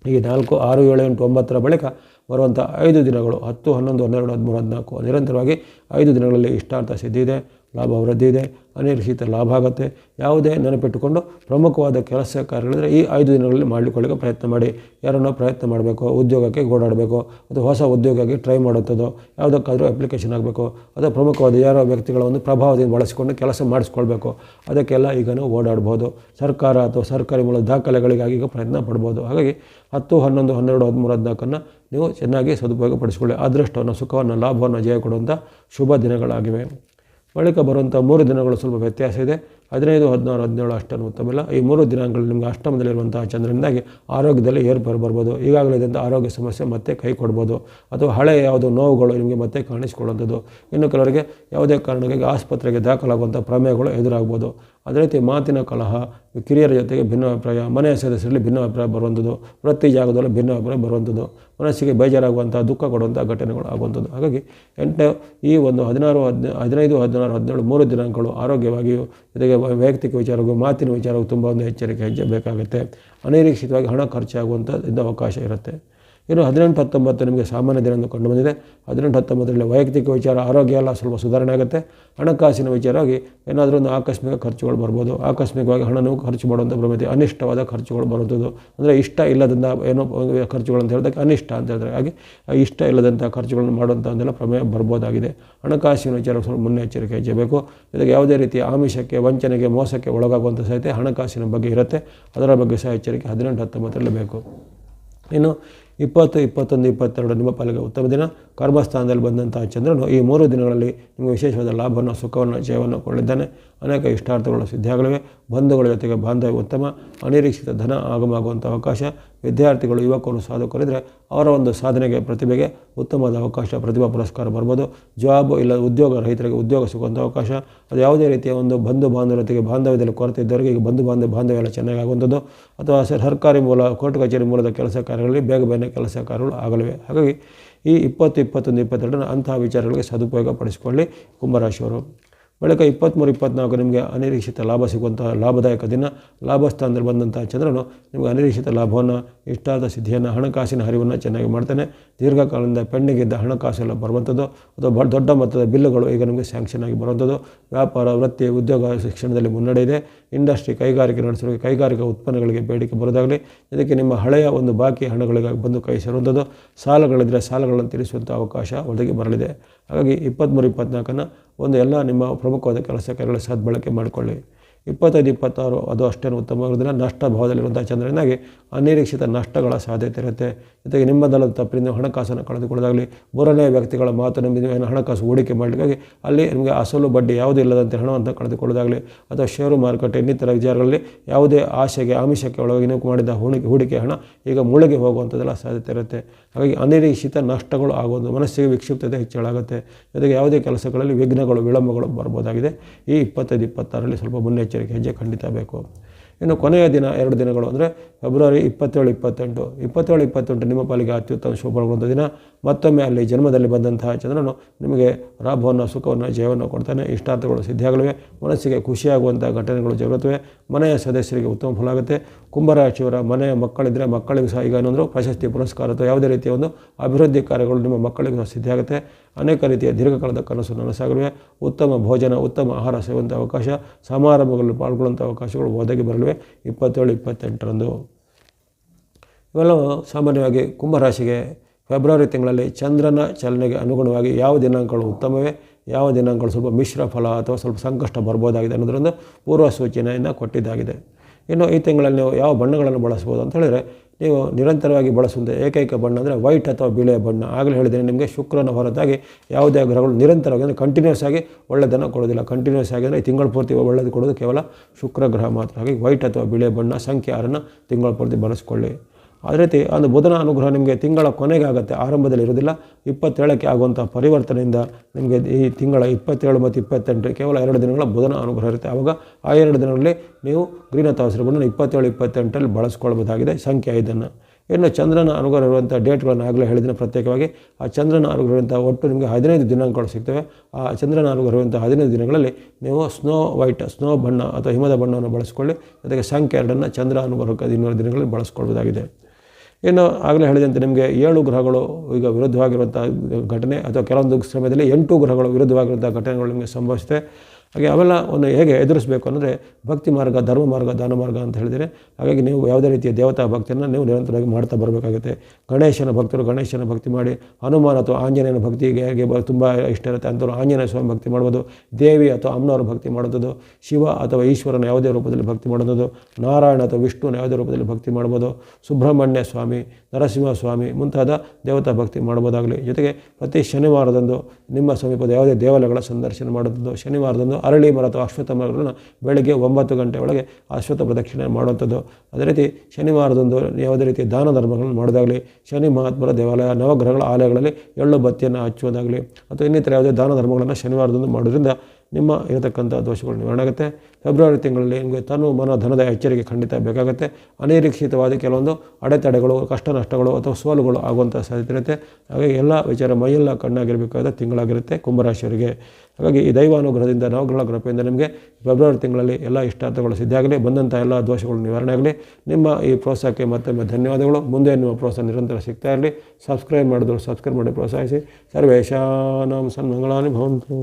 ಈ ನಾಲ್ಕು, ಆರು, ಏಳು, ಎಂಟು, ಒಂಬತ್ತರ ಬಳಿಕ ಬರುವಂಥ ಐದು ದಿನಗಳು, ಹತ್ತು, ಹನ್ನೊಂದು, ಹನ್ನೆರಡು, ಹದಿಮೂರು, ಹದಿನಾಲ್ಕು, ನಿರಂತರವಾಗಿ ಐದು ದಿನಗಳಲ್ಲಿ ಇಷ್ಟಾರ್ಥ ಸಿದ್ಧಿ ಇದೆ, ಲಾಭ, ವೃದ್ಧಿ ಇದೆ ಅನಿರೀಕ್ಷಿತ ಲಾಭ ಆಗುತ್ತೆ. ಯಾವುದೇ ನೆನಪಿಟ್ಟುಕೊಂಡು ಪ್ರಮುಖವಾದ ಕೆಲಸ ಕಾರ್ಯಗಳಿದ್ರೆ ಈ ಐದು ದಿನಗಳಲ್ಲಿ ಮಾಡಿಕೊಳ್ಳಿಕ್ಕೆ ಪ್ರಯತ್ನ ಮಾಡಿ. ಯಾರನ್ನೋ ಪ್ರಯತ್ನ ಮಾಡಬೇಕು, ಉದ್ಯೋಗಕ್ಕೆ ಓಡಾಡಬೇಕು ಅಥವಾ ಹೊಸ ಉದ್ಯೋಗಕ್ಕೆ ಟ್ರೈ ಮಾಡುವಂಥದ್ದು ಯಾವುದಕ್ಕಾದರೂ ಅಪ್ಲಿಕೇಶನ್ ಆಗಬೇಕು, ಅಥವಾ ಪ್ರಮುಖವಾದ ಯಾರೋ ವ್ಯಕ್ತಿಗಳ ಒಂದು ಪ್ರಭಾವದಿಂದ ಬಳಸಿಕೊಂಡು ಕೆಲಸ ಮಾಡಿಸ್ಕೊಳ್ಬೇಕು. ಅದಕ್ಕೆಲ್ಲ ಈಗ ಓಡಾಡ್ಬೋದು. ಸರ್ಕಾರ ಅಥವಾ ಸರ್ಕಾರಿ ಮೂಲದ ದಾಖಲೆಗಳಿಗಾಗಿ ಈಗ ಪ್ರಯತ್ನ ಪಡ್ಬೋದು. ಹಾಗಾಗಿ ಹತ್ತು, ಹನ್ನೊಂದು, ಹನ್ನೆರಡು, ಹದಿಮೂರು, ಹದಿನಾಲ್ಕನ್ನು ನೀವು ಚೆನ್ನಾಗಿ ಸದುಪಯೋಗಪಡಿಸ್ಕೊಳ್ಳಿ. ಅದೃಷ್ಟವನ್ನು ಸುಖವನ್ನು, ಲಾಭವನ್ನು, ಜಯ ಕೊಡುವಂಥ ಶುಭ ದಿನಗಳಾಗಿವೆ. ಬಳಿಕ ಬರುವಂಥ ಮೂರು ದಿನಗಳು ಸ್ವಲ್ಪ ವ್ಯತ್ಯಾಸ ಇದೆ. ಹದಿನೈದು, ಹದಿನಾರು, ಹದಿನೇಳು ಅಷ್ಟನ್ನು ಉತ್ತಮಿಲ್ಲ ಈ ಮೂರು ದಿನಾಂಕಗಳು ನಿಮಗೆ ಅಷ್ಟಮದಲ್ಲಿರುವಂತಹ ಚಂದ್ರನಿಂದಾಗಿ ಆರೋಗ್ಯದಲ್ಲಿ ಏರ್ಪೇರು ಬರ್ಬೋದು. ಈಗಾಗಲೇ ಇದ್ದಂಥ ಆರೋಗ್ಯ ಸಮಸ್ಯೆ ಮತ್ತೆ ಕೈ ಕೊಡ್ಬೋದು. ಅಥವಾ ಹಳೆ ಯಾವುದೋ ನೋವುಗಳು ನಿಮಗೆ ಮತ್ತೆ ಕಾಣಿಸಿಕೊಳ್ಳುವಂಥದ್ದು. ಇನ್ನು ಕೆಲವರಿಗೆ ಯಾವುದೇ ಕಾರಣಕ್ಕಾಗಿ ಆಸ್ಪತ್ರೆಗೆ ದಾಖಲಾಗುವಂಥ ಪ್ರಮೇಯಗಳು ಎದುರಾಗ್ಬೋದು. ಅದೇ ರೀತಿ ಮಾತಿನ ಕಲಹ, ಕಿರಿಯರ ಜೊತೆಗೆ ಭಿನ್ನಾಭಿಪ್ರಾಯ, ಮನೆಯ ಸದಸ್ಯರಲ್ಲಿ ಭಿನ್ನಾಭಿಪ್ರಾಯ ಬರುವಂಥದ್ದು ಪ್ರತಿ ಜಾಗದಲ್ಲೂ ಭಿನ್ನಾಭಿಪ್ರಾಯ ಬರುವಂಥದ್ದು, ಮನಸ್ಸಿಗೆ ಬೇಜಾರಾಗುವಂಥ ದುಃಖ ಕೊಡುವಂಥ ಘಟನೆಗಳು ಆಗುವಂಥದ್ದು. ಹಾಗಾಗಿ ಎಂಟು, ಈ ಒಂದು ಹದಿನಾರು, ಹದಿನ, ಹದಿನೈದು, ಹದಿನಾರು, ಹದಿನೇಳು, ಮೂರು ದಿನಾಂಕಗಳು ಆರೋಗ್ಯವಾಗಿಯೂ, ಜೊತೆಗೆ ವೈಯಕ್ತಿಕ ವಿಚಾರಗೂ ಮಾತಿನ ವಿಚಾರಕ್ಕೂ ತುಂಬ ಒಂದು ಎಚ್ಚರಿಕೆ ಹೆಜ್ಜೆ ಬೇಕಾಗುತ್ತೆ. ಅನಿರೀಕ್ಷಿತವಾಗಿ ಹಣ ಖರ್ಚಾಗುವಂಥದ್ದು ಅವಕಾಶ ಇರುತ್ತೆ. ಇನ್ನು ಹದಿನೆಂಟು ಹತ್ತೊಂಬತ್ತು ನಿಮಗೆ ಸಾಮಾನ್ಯ ದಿನ ಕಂಡು ಬಂದಿದೆ. ಹದಿನೆಂಟು ಹತ್ತೊಂಬತ್ತರಲ್ಲಿ ವೈಯಕ್ತಿಕ ವಿಚಾರ, ಆರೋಗ್ಯ ಎಲ್ಲ ಸ್ವಲ್ಪ ಸುಧಾರಣೆ ಆಗುತ್ತೆ. ಹಣಕಾಸಿನ ವಿಚಾರವಾಗಿ ಏನಾದರೂ ಒಂದು ಆಕಸ್ಮಿಕ ಖರ್ಚುಗಳು ಬರ್ಬೋದು. ಆಕಸ್ಮಿಕವಾಗಿ ಹಣನೂ ಖರ್ಚು ಮಾಡುವಂಥ ಪ್ರಮಿತಿ, ಅನಿಷ್ಟವಾದ ಖರ್ಚುಗಳು ಬರುವಂಥದ್ದು ಅಂದರೆ ಇಷ್ಟ ಇಲ್ಲದಂಥ ಏನೋ ಖರ್ಚುಗಳು ಅಂತ ಹೇಳಿದಾಗ ಅನಿಷ್ಟ ಅಂತ ಹೇಳಿದ್ರೆ ಹಾಗೆ ಇಷ್ಟ ಇಲ್ಲದಂಥ ಖರ್ಚುಗಳನ್ನು ಮಾಡುವಂಥದ್ದೆಲ್ಲ ಪ್ರಮೇಯ ಬರ್ಬೋದಾಗಿದೆ. ಹಣಕಾಸಿನ ವಿಚಾರ ಸ್ವಲ್ಪ ಮುನ್ನೆಚ್ಚರಿಕೆ ಹೆಚ್ಚಬೇಕು ಇದಕ್ಕೆ ಯಾವುದೇ ರೀತಿಯ ಆಮಿಷಕ್ಕೆ, ವಂಚನೆಗೆ, ಮೋಸಕ್ಕೆ ಒಳಗಾಗುವಂಥ ಸಹಿತ ಹಣಕಾಸಿನ ಬಗ್ಗೆ ಇರುತ್ತೆ. ಅದರ ಬಗ್ಗೆ ಸಹ ಎಚ್ಚರಿಕೆ ಹದಿನೆಂಟು ಹತ್ತೊಂಬತ್ತರಲ್ಲಿ ಬೇಕು. ಇನ್ನು ಇಪ್ಪತ್ತು, ಇಪ್ಪತ್ತೊಂದು, ಇಪ್ಪತ್ತೆರಡು ನಿಮ್ಮ ಪಾಲಿಗೆ ಉತ್ತಮ ದಿನ. ಕರ್ಮಸ್ಥಾನದಲ್ಲಿ ಬಂದಂತಹ ಚಂದ್ರನು ಈ ಮೂರು ದಿನಗಳಲ್ಲಿ ನಿಮಗೆ ವಿಶೇಷವಾದ ಲಾಭವನ್ನು, ಸುಖವನ್ನು, ಜಯವನ್ನು ಕೊಳ್ಳಿದ್ದಾನೆ ಅನೇಕ ಇಷ್ಟಾರ್ಥಗಳು ಸಿದ್ಧಿಯಾಗಲಿವೆ ಬಂಧುಗಳ ಜೊತೆಗೆ ಬಾಂಧವ್ಯ ಉತ್ತಮ. ಅನಿರೀಕ್ಷಿತ ಧನ ಆಗಮಾಗುವಂಥ ಅವಕಾಶ. ವಿದ್ಯಾರ್ಥಿಗಳು, ಯುವಕರು ಸಾಧಕರಿದ್ದರೆ ಅವರ ಒಂದು ಸಾಧನೆಗೆ ಪ್ರತಿಭೆಗೆ ಉತ್ತಮವಾದ ಅವಕಾಶ, ಪ್ರತಿಭಾ ಪುರಸ್ಕಾರ ಬರ್ಬೋದು. ಜಾಬ್ ಇಲ್ಲ, ಉದ್ಯೋಗ ರೈತರಿಗೆ ಉದ್ಯೋಗ ಸಿಗುವಂಥ ಅವಕಾಶ. ಅದು ಯಾವುದೇ ರೀತಿಯ ಒಂದು ಬಂಧು ಬಾಂಧವತೆಗೆ ಬಾಂಧವ್ಯದಲ್ಲಿ ಕೊರತೆ ಇದ್ದವರಿಗೆ, ಈಗ ಬಂಧು ಬಾಂಧವ ಬಾಂಧವ್ಯ ಎಲ್ಲ ಚೆನ್ನಾಗಿ ಆಗುವಂಥದ್ದು. ಅಥವಾ ಸರ್ಕಾರಿ ಮೂಲ, ಕೋರ್ಟ್ ಕಚೇರಿ ಮೂಲದ ಕೆಲಸ ಕಾರ್ಯಗಳಲ್ಲಿ ಬೇಗ ಬೇಗನೆ ಕೆಲಸ ಕಾರ್ಯಗಳು ಆಗಲಿವೆ. ಹಾಗಾಗಿ ಈ ಇಪ್ಪತ್ತು, ಇಪ್ಪತ್ತೊಂದು ಇಪ್ಪತ್ತೆರಡನ್ನು ಅಂತಹ ವಿಚಾರಗಳಿಗೆ ಸದುಪಯೋಗ ಪಡಿಸಿಕೊಳ್ಳಿ. ಕುಂಭರಾಶಿಯವರು. ಬಳಿಕ ಇಪ್ಪತ್ತ್ಮೂರು ಇಪ್ಪತ್ತ್ನಾಲ್ಕು ನಿಮಗೆ ಅನಿರೀಕ್ಷಿತ ಲಾಭ ಸಿಗುವಂಥ ಲಾಭದಾಯಕ ದಿನ. ಲಾಭಸ್ಥಾನದಲ್ಲಿ ಬಂದಂತಹ ಚಂದ್ರನು ನಿಮಗೆ ಅನಿರೀಕ್ಷಿತ ಲಾಭವನ್ನು ಇಷ್ಟಾದ ಸಿದ್ಧಿಯನ್ನು, ಹಣಕಾಸಿನ ಹರಿವನ್ನು ಚೆನ್ನಾಗಿ ಮಾಡ್ತಾನೆ. ದೀರ್ಘಕಾಲದಿಂದ ಪೆಂಡಿಂಗಿದ್ದ ಹಣಕಾಸೆಲ್ಲ ಬರುವಂಥದ್ದು. ಅಥವಾ ದೊಡ್ಡ ಮೊತ್ತದ ಬಿಲ್ಲುಗಳು ಈಗ ನಿಮಗೆ ಸ್ಯಾಂಕ್ಷನ್ ಆಗಿ ಬರುವಂಥದ್ದು. ವ್ಯಾಪಾರ, ವೃತ್ತಿ, ಉದ್ಯೋಗ ಶಿಕ್ಷಣದಲ್ಲಿ ಮುನ್ನಡೆ ಇದೆ. ಇಂಡಸ್ಟ್ರಿ ಕೈಗಾರಿಕೆ ನಡೆಸುವ ಕೈಗಾರಿಕಾ ಉತ್ಪನ್ನಗಳಿಗೆ ಬೇಡಿಕೆ ಬರೋದಾಗಲಿ, ಇದಕ್ಕೆ ನಿಮ್ಮ ಹಳೆಯ ಒಂದು ಬಾಕಿ ಹಣಗಳಿಗಾಗಿ ಬಂದು ಕೈ ಸೇರುವಂಥದ್ದು. ಸಾಲಗಳಿದ್ದರೆ ಸಾಲಗಳನ್ನು ತೀರಿಸುವಂಥ ಅವಕಾಶ ಒದಗಿ ಬರಲಿದೆ. ಹಾಗಾಗಿ ಇಪ್ಪತ್ತ್ಮೂರು ಇಪ್ಪತ್ತ್ನಾಲ್ಕನ್ನು ಒಂದು ಎಲ್ಲ ನಿಮ್ಮ ಪ್ರಮುಖವಾದ ಕೆಲಸ ಕಾರ್ಯಗಳ ಸದ್ಬಳಕೆ ಮಾಡಿಕೊಳ್ಳಿ. ಇಪ್ಪತ್ತೈದು, ಇಪ್ಪತ್ತಾರು, ಅದು ಅಷ್ಟೇನು ಉತ್ತಮವಾಗಿರೋದಿಲ್ಲ ನಷ್ಟ ಭಾವದಲ್ಲಿರುವಂಥ ಚಂದ್ರನಾಗಿ ಅನಿರೀಕ್ಷಿತ ನಷ್ಟಗಳ ಸಾಧ್ಯತೆ ಇರುತ್ತೆ. ಜೊತೆಗೆ ನಿಮ್ಮದಲ್ಲದ ತಪ್ಪಿನಿಂದ ಹಣಕಾಸನ್ನು ಕಳೆದುಕೊಳ್ಳೋದಾಗಲಿ, ಮೂರನೇ ವ್ಯಕ್ತಿಗಳ ಮಾತು ನಂಬಿ ನೀವು ಏನು ಹಣಕಾಸು ಹೂಡಿಕೆ ಮಾಡಲಿಕ್ಕಾಗಿ ಅಲ್ಲಿ ನಿಮಗೆ ಅಸಲು ಬಡ್ಡಿ ಯಾವುದೂ ಇಲ್ಲದಂತೆ ಹಣವನ್ನು ಕಳೆದುಕೊಳ್ಳೋದಾಗಲಿ, ಅಥವಾ ಷೇರು ಮಾರುಕಟ್ಟೆ, ಇನ್ನಿತರ ವಿಚಾರಗಳಲ್ಲಿ ಯಾವುದೇ ಆಶೆಗೆ ಆಮಿಷಕ್ಕೆ ಒಳಗೆ ನೀವು ಮಾಡಿದ ಹೂಡಿಕೆ ಹೂಡಿಕೆ ಹಣ ಈಗ ಮುಳುಗಿ ಹೋಗುವಂಥದ್ದೆಲ್ಲ ಸಾಧ್ಯತೆ ಇರುತ್ತೆ. ಹಾಗಾಗಿ ಅನಿರೀಕ್ಷಿತ ನಷ್ಟಗಳು ಆಗೋದು, ಮನಸ್ಸಿಗೆ ವಿಕ್ಷಿಪ್ತತೆ ಹೆಚ್ಚಳಾಗುತ್ತೆ. ಜೊತೆಗೆ ಯಾವುದೇ ಕೆಲಸಗಳಲ್ಲಿ ವಿಘ್ನಗಳು, ವಿಳಂಬಗಳು ಬರ್ಬೋದಾಗಿದೆ. ಈ ಇಪ್ಪತ್ತೈದು, ಇಪ್ಪತ್ತಾರರಲ್ಲಿ ಸ್ವಲ್ಪ ಮುನ್ನೆಚ್ಚರಿಕೆ ಹೆಜ್ಜೆ ಖಂಡಿತ ಬೇಕು. ಇನ್ನು ಕೊನೆಯ ದಿನ, ಎರಡು ದಿನಗಳು ಅಂದರೆ ಫೆಬ್ರವರಿ ಇಪ್ಪತ್ತೇಳು, ಇಪ್ಪತ್ತೆಂಟು. ಇಪ್ಪತ್ತೇಳು, ಇಪ್ಪತ್ತೆಂಟು ನಿಮ್ಮ ಪಾಲಿಗೆ ಅತ್ಯುತ್ತಮ ಶುಭ ದಿನ. ಮತ್ತೊಮ್ಮೆ ಅಲ್ಲಿ ಜನ್ಮದಲ್ಲಿ ಬಂದಂತಹ ಚಂದ್ರನು ನಿಮಗೆ ಲಾಭವನ್ನು, ಸುಖವನ್ನು, ಜಯವನ್ನು ಕೊಡ್ತಾನೆ. ಇಷ್ಟಾರ್ಥಗಳು ಸಿದ್ಧಿಯಾಗಲಿವೆ. ಮನಸ್ಸಿಗೆ ಖುಷಿಯಾಗುವಂಥ ಘಟನೆಗಳು ಜರುಗುತ್ತವೆ ಮನೆಯ ಸದಸ್ಯರಿಗೆ ಉತ್ತಮ ಫಲ ಆಗುತ್ತೆ. ಕುಂಭರಾಶಿಯವರ ಮನೆಯ ಮಕ್ಕಳಿದ್ದರೆ ಮಕ್ಕಳಿಗೂ ಸಹ ಈಗ ಏನಂದ್ರು ಪ್ರಶಸ್ತಿ, ಪುರಸ್ಕಾರ ಅಥವಾ ಯಾವುದೇ ರೀತಿಯ ಒಂದು ಅಭಿವೃದ್ಧಿ ಕಾರ್ಯಗಳು ನಿಮ್ಮ ಮಕ್ಕಳಿಗೆ ಸಿದ್ಧಿಯಾಗುತ್ತೆ ಅನೇಕ ರೀತಿಯ ದೀರ್ಘಕಾಲದ ಕನಸು ನನಸಾಗಲಿವೆ ಉತ್ತಮ ಭೋಜನ, ಉತ್ತಮ ಆಹಾರ ಸೇವಂಥ ಅವಕಾಶ, ಸಮಾರಂಭಗಳಲ್ಲಿ ಪಾಲ್ಗೊಳ್ಳುವಂಥ ಅವಕಾಶಗಳು ಒದಗಿ ಬರಲಿವೆ. ಇಪ್ಪತ್ತೇಳು, ಇಪ್ಪತ್ತೆಂಟರಂದು. ಇವೆಲ್ಲವೂ ಸಾಮಾನ್ಯವಾಗಿ ಕುಂಭರಾಶಿಗೆ ಫೆಬ್ರವರಿ ತಿಂಗಳಲ್ಲಿ ಚಂದ್ರನ ಚಲನೆಗೆ ಅನುಗುಣವಾಗಿ ಯಾವ ದಿನಾಂಕಗಳು ಉತ್ತಮವೇ, ಯಾವ ದಿನಾಂಕಗಳು ಸ್ವಲ್ಪ ಮಿಶ್ರ ಫಲ ಅಥವಾ ಸ್ವಲ್ಪ ಸಂಕಷ್ಟ ಬರ್ಬೋದಾಗಿದೆ ಅನ್ನೋದರಿಂದ ಪೂರ್ವ ಸೂಚನೆಯನ್ನು ಕೊಟ್ಟಿದ್ದಾಗಿದೆ. ಇನ್ನು ಈ ತಿಂಗಳಲ್ಲಿ ನೀವು ಯಾವ ಬಣ್ಣಗಳನ್ನು ಬಳಸ್ಬೋದು ಅಂತ ಹೇಳಿದರೆ, ನೀವು ನಿರಂತರವಾಗಿ ಬಳಸುವಂಥ ಏಕೈಕ ಬಣ್ಣ ಅಂದರೆ ವೈಟ್ ಅಥವಾ ಬಿಳಿಯ ಬಣ್ಣ. ಆಗಲೇ ಹೇಳಿದರೆ ನಿಮಗೆ, ಶುಕ್ರನ ಹೊರತಾಗಿ ಯಾವುದೇ ಗ್ರಹಗಳು ನಿರಂತರವಾಗಿ ಅಂದರೆ ಕಂಟಿನ್ಯೂಸ್ ಆಗಿ ಒಳ್ಳೆಯದನ್ನು ಕೊಡೋದಿಲ್ಲ ಕಂಟಿನ್ಯೂಸ್ ಆಗಿ ಅಂದರೆ ತಿಂಗಳ ಪೂರ್ತಿ ಒಳ್ಳೆಯದು ಕೊಡೋದು ಕೇವಲ ಶುಕ್ರ ಗ್ರಹ ಮಾತ್ರ. ಹಾಗೆ ವೈಟ್ ಅಥವಾ ಬಿಳಿಯ ಬಣ್ಣ, ಸಂಖ್ಯೆ ಆರನ್ನು ತಿಂಗಳ ಪೂರ್ತಿ ಬಳಸ್ಕೊಳ್ಳಿ. ಅದೇ ರೀತಿ ಒಂದು ಬುಧನ ಅನುಗ್ರಹ ನಿಮಗೆ ತಿಂಗಳ ಕೊನೆಗೆ ಆಗುತ್ತೆ, ಆರಂಭದಲ್ಲಿ ಇರೋದಿಲ್ಲ ಇಪ್ಪತ್ತೇಳಕ್ಕೆ ಆಗುವಂಥ ಪರಿವರ್ತನೆಯಿಂದ ನಿಮಗೆ ಈ ತಿಂಗಳ ಇಪ್ಪತ್ತೇಳು ಮತ್ತು ಇಪ್ಪತ್ತೆಂಟು, ಕೇವಲ ಎರಡು ದಿನಗಳ ಬುಧನ ಅನುಗ್ರಹ ಇರುತ್ತೆ. ಆವಾಗ ಆ ಎರಡು ದಿನಗಳಲ್ಲಿ ನೀವು ಗ್ರೀನ್ ತಾವಸರವನ್ನು ಇಪ್ಪತ್ತೇಳು, ಇಪ್ಪತ್ತೆಂಟರಲ್ಲಿ ಬಳಸ್ಕೊಳ್ಬೋದಾಗಿದೆ ಸಂಖ್ಯೆ ಐದನ್ನು. ಇನ್ನು ಚಂದ್ರನ ಅನುಗ್ರಹ ಇರುವಂಥ ಡೇಟ್ಗಳನ್ನು ಆಗಲೇ ಹೇಳಿದ್ದೀನಿ ಪ್ರತ್ಯೇಕವಾಗಿ. ಆ ಚಂದ್ರನ ಅನುಗ್ರಹ ಇರುವಂಥ ಒಟ್ಟು ನಿಮಗೆ ಹದಿನೈದು ದಿನಾಂಕಗಳು ಸಿಗ್ತವೆ. ಆ ಚಂದ್ರನ ಅನುಗ್ರಹ ಇರುವಂಥ ಹದಿನೈದು ದಿನಗಳಲ್ಲಿ ನೀವು ಸ್ನೋ ವೈಟ್, ಸ್ನೋ ಬಣ್ಣ ಅಥವಾ ಹಿಮದ ಬಣ್ಣವನ್ನು ಬಳಸ್ಕೊಳ್ಳಿ. ಜೊತೆಗೆ ಸಂಖ್ಯೆ ಎರಡನ್ನು ಚಂದ್ರ ಅನುಗ್ರಹಕ್ಕೆ ಹದಿನೇಳು ದಿನಗಳಲ್ಲಿ ಬಳಸ್ಕೊಳ್ಬೋದಾಗಿದೆ ಇನ್ನು ಆಗಲೇ ಹೇಳಿದಂತೆ ನಿಮಗೆ ಏಳು ಗ್ರಹಗಳು ಈಗ ವಿರುದ್ಧವಾಗಿರುವಂಥ ಘಟನೆ ಅಥವಾ ಕೆಲವೊಂದು ಸಮಯದಲ್ಲಿ ಎಂಟು ಗ್ರಹಗಳು ವಿರುದ್ಧವಾಗಿರುವಂಥ ಘಟನೆಗಳು ನಿಮಗೆ ಸಂಭವಿಸುತ್ತೆ. ಹಾಗೆ ಅವೆಲ್ಲ ಒಂದು ಹೇಗೆ ಎದುರಿಸಬೇಕು ಅಂದರೆ ಭಕ್ತಿ ಮಾರ್ಗ, ಧರ್ಮ ಮಾರ್ಗ, ದಾನ ಮಾರ್ಗ ಅಂತ ಹೇಳಿದರೆ ಹಾಗಾಗಿ ನೀವು ಯಾವುದೇ ರೀತಿಯ ದೇವತಾ ಭಕ್ತಿಯನ್ನು ನೀವು ನಿರಂತರವಾಗಿ ಮಾಡ್ತಾ ಬರಬೇಕಾಗುತ್ತೆ. ಗಣೇಶನ ಭಕ್ತರು ಗಣೇಶನ ಭಕ್ತಿ ಮಾಡಿ, ಹನುಮಾನ್ ಅಥವಾ ಆಂಜನೇಯನ ಭಕ್ತಿಗೆ ಹೇಗೆ ತುಂಬ ಇಷ್ಟ ಇರುತ್ತೆ ಅಂಥವ್ರು ಆಂಜನೇಯ ಸ್ವಾಮಿ ಭಕ್ತಿ ಮಾಡ್ಬೋದು. ದೇವಿ ಅಥವಾ ಅಮ್ಮನವ್ರ ಭಕ್ತಿ ಮಾಡೋದು ಶಿವ ಅಥವಾ ಈಶ್ವರನ ಯಾವುದೇ ರೂಪದಲ್ಲಿ ಭಕ್ತಿ ಮಾಡೋದು ನಾರಾಯಣ ಅಥವಾ ವಿಷ್ಣುನ ಯಾವುದೇ ರೂಪದಲ್ಲಿ ಭಕ್ತಿ ಮಾಡ್ಬೋದು. ಸುಬ್ರಹ್ಮಣ್ಯ ಸ್ವಾಮಿ ನರಸಿಂಹ ಸ್ವಾಮಿ ಮುಂತಾದ ದೇವತಾ ಭಕ್ತಿ ಮಾಡ್ಬೋದಾಗಲಿ. ಜೊತೆಗೆ ಪ್ರತಿ ಶನಿವಾರದಂದು ನಿಮ್ಮ ಸಮೀಪದ ಯಾವುದೇ ದೇವಾಲಯಗಳ ಸಂದರ್ಶನ ಮಾಡೋದು ಶನಿವಾರದಂದು ಅರಳಿ ಮರ ಅಥವಾ ಅಶ್ವತ್ಥ ಮರಗಳನ್ನು ಬೆಳಗ್ಗೆ ಒಂಬತ್ತು ಗಂಟೆ ಒಳಗೆ ಅಶ್ವತ್ಥ ಪ್ರದಕ್ಷಿಣೆ ಮಾಡುವಂಥದ್ದು. ಅದೇ ರೀತಿ ಶನಿವಾರದಂದು ಯಾವುದೇ ರೀತಿ ದಾನ ಧರ್ಮಗಳನ್ನು ಮಾಡೋದಾಗಲಿ, ಶನಿ ಮಹಾತ್ಮರ ದೇವಾಲಯ, ನವಗ್ರಹಗಳ ಆಲಯಗಳಲ್ಲಿ ಎಳ್ಳು ಬತ್ತಿಯನ್ನು ಹಚ್ಚುವುದಾಗಲಿ, ಅಥವಾ ಇನ್ನಿತರ ಯಾವುದೇ ದಾನ ಧರ್ಮಗಳನ್ನು ಶನಿವಾರದಂದು ಮಾಡೋದ್ರಿಂದ ನಿಮ್ಮ ಇರತಕ್ಕಂಥ ದೋಷಗಳು ನಿವಾರಣೆ ಆಗುತ್ತೆ ಫೆಬ್ರವರಿ ತಿಂಗಳಲ್ಲಿ ನಿಮಗೆ ತನು ಮನ ಧನದ ಎಚ್ಚರಿಕೆ ಖಂಡಿತ ಬೇಕಾಗುತ್ತೆ. ಅನಿರೀಕ್ಷಿತವಾದ ಕೆಲವೊಂದು ಅಡೆತಡೆಗಳು ಕಷ್ಟ ನಷ್ಟಗಳು ಅಥವಾ ಸೋಲುಗಳು ಆಗುವಂಥ ಸಾಧ್ಯತೆ ಇರುತ್ತೆ. ಹಾಗಾಗಿ ಎಲ್ಲ ವಿಚಾರ ಮೈಯೆಲ್ಲ ಕಣ್ಣಾಗಿರಬೇಕಾದ ತಿಂಗಳಾಗಿರುತ್ತೆ ಕುಂಭರಾಶಿಯವರಿಗೆ. ಹಾಗಾಗಿ ಈ ದೈವಾನುಗ್ರಹದಿಂದ, ನವಗ್ರಹ ಕೃಪೆಯಿಂದ ನಿಮಗೆ ಫೆಬ್ರವರಿ ತಿಂಗಳಲ್ಲಿ ಎಲ್ಲ ಇಷ್ಟಾರ್ಥಗಳು ಸಿದ್ಧಾಗಲಿ ಬಂದಂಥ ಎಲ್ಲ ದೋಷಗಳು ನಿವಾರಣೆ ಆಗಲಿ. ನಿಮ್ಮ ಈ ಪ್ರೋತ್ಸಾಹಕ್ಕೆ ಮತ್ತೊಮ್ಮೆ ಧನ್ಯವಾದಗಳು. ಮುಂದೆ ನಿಮ್ಮ ಪ್ರೋತ್ಸಾಹ ನಿರಂತರ ಸಿಗ್ತಾ ಇರಲಿ. ಸಬ್ಸ್ಕ್ರೈಬ್ ಮಾಡಿದ್ರು ಸಬ್ಸ್ಕ್ರೈಬ್ ಮಾಡಿ ಪ್ರೋತ್ಸಾಹಿಸಿ. ಸರ್ವೇಶಾನಾಂ ಸನ್ಮಂಗಳಾನಿ ಭವಂತು.